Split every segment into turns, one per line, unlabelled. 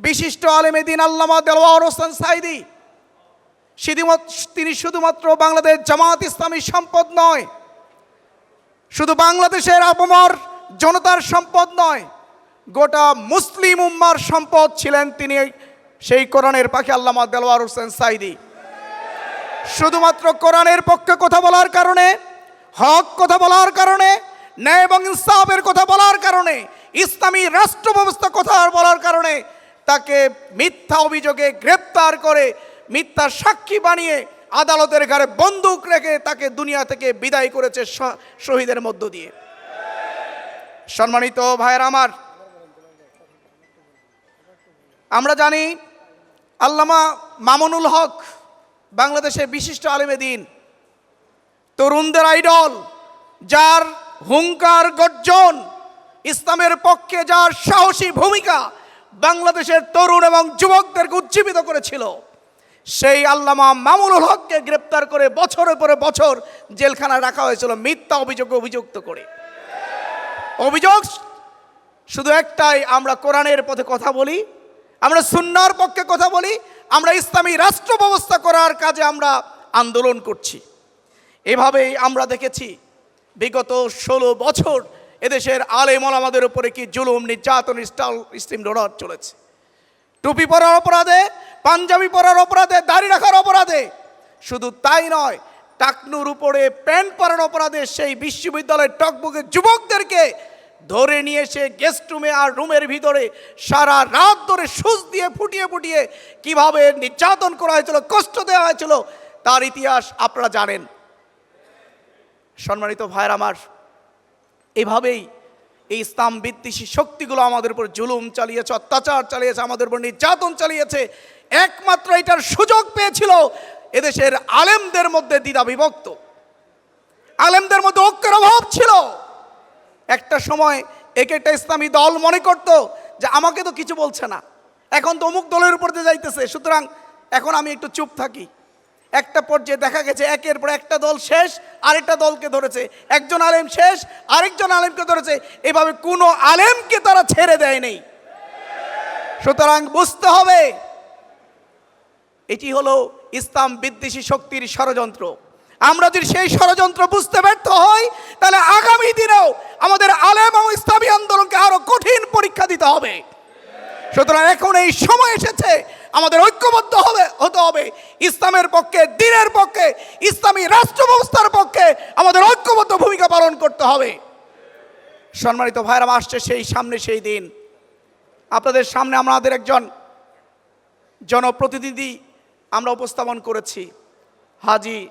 বিশিষ্ট আলেমেদিন আল্লামা দেলোয়ার হোসেন সাইদি। তিনি শুধুমাত্র বাংলাদেশ জামাত ইসলামী সম্পদ নয়, শুধু বাংলাদেশের আপমর জনতার সম্পদ নয়, গোটা মুসলিম উম্মার সম্পদ ছিলেন তিনি সেই কোরআনের পাখি আল্লামা দেলোয়ার হোসেন সাইদি। শুধুমাত্র কোরআনের পক্ষে কথা বলার কারণে, হক কথা বলার কারণে, ন্যায় এবং ইনসাফের কথা বলার কারণে, ইসলামী রাষ্ট্র ব্যবস্থা কথা বলার কারণে তাকে মিথ্যা অভিযোগে গ্রেপ্তার করে, মিথ্যা সাক্ষী বানিয়ে আদালতের ঘরে বন্দুক রেখে তাকে দুনিয়া থেকে বিদায় করেছে শহীদের মধ্য দিয়ে। সম্মানিত ভাইয়ের আমার, আমরা জানি আল্লামা মামুনুল হক বাংলাদেশের বিশিষ্ট আলেমে দিন, তরুণদের আইডল, যার হুঙ্কার গর্জন, ইসলামের পক্ষে যার সাহসী ভূমিকা বাংলাদেশের তরুণ এবং যুবকদেরকে উজ্জীবিত করেছিল। সেই আল্লামা মামুনুল হককে গ্রেপ্তার করে বছরের পরে বছর জেলখানায় রাখা হয়েছিল মিথ্যা অভিযোগে অভিযুক্ত করে। অভিযোগ শুধু একটাই, আমরা কোরআনের পথে কথা বলি, আমরা সুন্নার পক্ষে কথা বলি, আমরা ইসলামী রাষ্ট্র ব্যবস্থা করার কাজে আমরা আন্দোলন করছি। এভাবেই আমরা দেখেছি, বিগত ষোলো বছর এদেশের আলেম আমাদের উপরে কি জুলুম, নির্যাতন, স্টাল স্টিম রোড চলেছে? টুপি পরার অপরাধে, পাঞ্জাবি পরার অপরাধে, দাড়ি রাখার অপরাধে, শুধু তাই নয়, টাকনুর উপরে প্যান্ট পরার অপরাধে সেই বিশ্ববিদ্যালয়ের টকবুকে যুবকদেরকে ধরে নিয়ে এসে গেস্ট রুমে আর রুমের ভিতরে সারা রাত ধরে সুচ দিয়ে ফুটিয়ে ফুটিয়ে কীভাবে নির্যাতন করা হয়েছিল, কষ্ট দেওয়া হয়েছিল, তার ইতিহাস আপনারা জানেন। সম্মানিত ভাইয়ের আমার এভাবেই এই ইসলাম বিদ্বেষী শক্তিগুলো আমাদের উপর জুলুম চালিয়েছে, অত্যাচার চালিয়েছে, আমাদের উপর নির্যাতন চালিয়েছে। একমাত্র এটার সুযোগ পেয়েছিল এদেশের আলেমদের মধ্যে দ্বিধা বিভক্ত। আলেমদের মধ্যে ঐক্যের অভাব ছিল। একটা সময় এক একটা ইসলামী দল মনে করত যে আমাকে তো কিছু বলছে না। এখন তো অমুক দলের উপর দিয়ে যাইতেছে। সুতরাং এখন আমি একটু চুপ থাকি। একটা পর্যায়ে দেখা গেছে, একের পর একটা দল শেষ, আরেকটা দলকে ধরেছে। একজন আলেম শেষ, আরেকজন আলেমকে ধরেছে। এভাবে কোনো আলেমকে তারা ছেড়ে দেয় নেই। সুতরাং বুঝতে হবে, এটি হলো ইসলাম বিদ্বেষী শক্তির ষড়যন্ত্র। আমরা যদি সেই ষড়যন্ত্র বুঝতে ব্যর্থ হই, তাহলে আগামী দিনেও আমাদের আলেম এবং ইসলামী আন্দোলনকে আরও কঠিন পরীক্ষা দিতে হবে। সুতরাং এখন এই সময় এসেছে আমাদের ঐক্যবদ্ধ হবে, হতে হবে। ইসলামের পক্ষে, দিনের পক্ষে, ইসলামী রাষ্ট্র ব্যবস্থার পক্ষে আমাদের ঐক্যবদ্ধ ভূমিকা পালন করতে হবে। সম্মানিত ভাইরাম আসছে সেই সামনে সেই দিন। আপনাদের সামনে আমাদের একজন জনপ্রতিনিধি আমরা উপস্থাপন করেছি, হাজি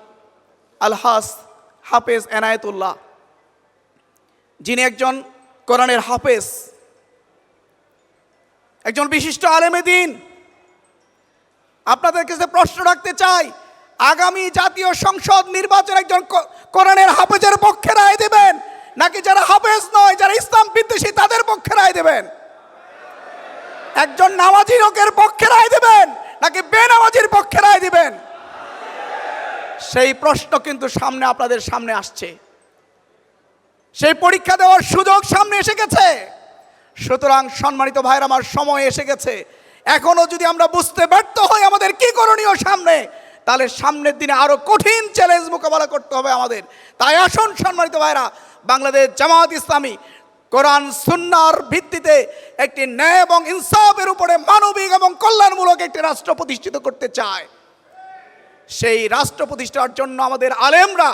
আলহাস হাফেজ এনায়েতুল্লাহ। যিনি একজন কোরআনের হাফেজ, একজন বিশিষ্ট আলেমে দিন। আপনাদের কাছে প্রশ্ন রাখতে চাই, আগামী জাতীয় সংসদ নির্বাচন একজন কোরআনের হাফেজের পক্ষে রায় দেবেন, নাকি যারা হাফেজ নয়, যারা ইসলাম বিদ্বেষী, তাদের পক্ষে রায় দেবেন? একজন নামাজি লোকের পক্ষে রায় দেবেন, নাকি বেনামাজির পক্ষে রায় দেবেন? সেই প্রশ্ন কিন্তু সামনে আপনাদের সামনে আসছে। সেই পরীক্ষা দেওয়ার সুযোগ সামনে এসে গেছে। সুতরাং সম্মানিত ভাইয়ের, আমার সময় এসে গেছে। এখনও যদি আমরা বুঝতে ব্যর্থ হই আমাদের কি করণীয় সামনে, তাহলে সামনের দিনে আরও কঠিন চ্যালেঞ্জ মোকাবেলা করতে হবে আমাদের। তাই আসুন সম্মানিত ভাইরা বাংলাদেশ জামাত ইসলামী কোরআন সুন্নার ভিত্তিতে একটি ন্যায় এবং ইনসাফের উপরে মানবিক এবং কল্যাণমূলক একটি রাষ্ট্র প্রতিষ্ঠিত করতে চায়। সেই রাষ্ট্র প্রতিষ্ঠার জন্য আমাদের আলেমরা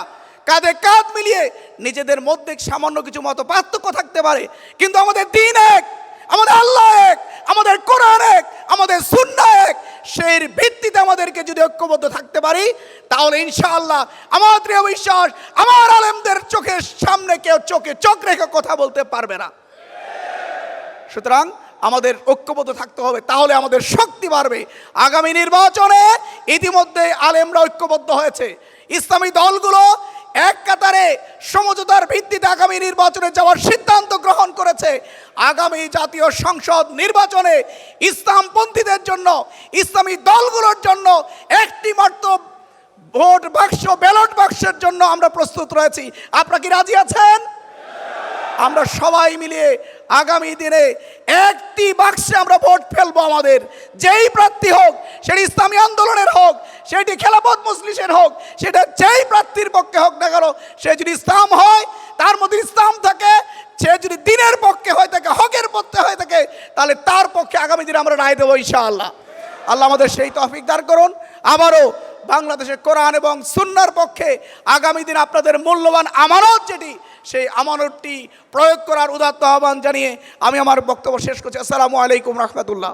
কাঁধে কাঁধ মিলিয়ে নিজেদের মধ্যে সামান্য কিছু মত পার্থক্য থাকতে পারে, কিন্তু আমাদের দিন এক। আমাদের আল্লাহ এক, আমাদের কোরআন এক, আমাদের সুন্না এক। সেই ভিত্তিতে আমাদেরকে যদি ঐক্যবদ্ধ থাকতে পারি, তাহলে ইনশাআল্লাহ আমার দৃঢ় বিশ্বাস, আমার আলেমদের চোখের সামনে কেউ চোখে চোখ রেখে কথা বলতে পারবে না। সুতরাং আমাদের ঐক্যবদ্ধ থাকতে হবে, তাহলে আমাদের শক্তি বাড়বে। আগামী নির্বাচনে ইতিমধ্যে আলেমরা ঐক্যবদ্ধ হয়েছে। ইসলামী দলগুলো এক কাতারে সমঝোতার ভিত্তিতে আগামী নির্বাচনে যাওয়ার সিদ্ধান্ত গ্রহণ করেছে। আগামী জাতীয় সংসদ নির্বাচনে ইসলামপন্থীদের জন্য, ইসলামী দলগুলোর জন্য একটি মাত্র ভোট বাক্স, ব্যালট বাক্সের জন্য আমরা প্রস্তুত রয়েছি। আপনারা কি রাজি আছেন? আমরা সবাই মিলিয়ে আগামী দিনে একটি বাক্সে আমরা ভোট ফেলব আমাদের। যেই প্রার্থী হোক, সেটি ইসলামী আন্দোলনের হোক, সেটি খেলাপথ মুসলিমের হোক, সেটা যেই প্রার্থীর পক্ষে হোক না কেন, সে যদি ইসলাম হয়, তার মধ্যে ইসলাম থাকে, সে যদি দিনের পক্ষে হয়ে থাকে, হকের পক্ষে হয়ে থাকে, তাহলে তার পক্ষে আগামী দিনে আমরা রায় দেবো ইনশাআল্লাহ। আল্লাহ আল্লাহ আমাদের সেই তফিক দান করুন। আবারও বাংলাদেশের কোরআন এবং সুন্নার পক্ষে আগামী দিন আপনাদের মূল্যবান আমানত যেটি, সেই আমানতটি প্রয়োগ করার উদাত্ত আহ্বান জানিয়ে আমি আমার বক্তব্য শেষ করছি। আসসালামু আলাইকুম রহমতুল্লাহ।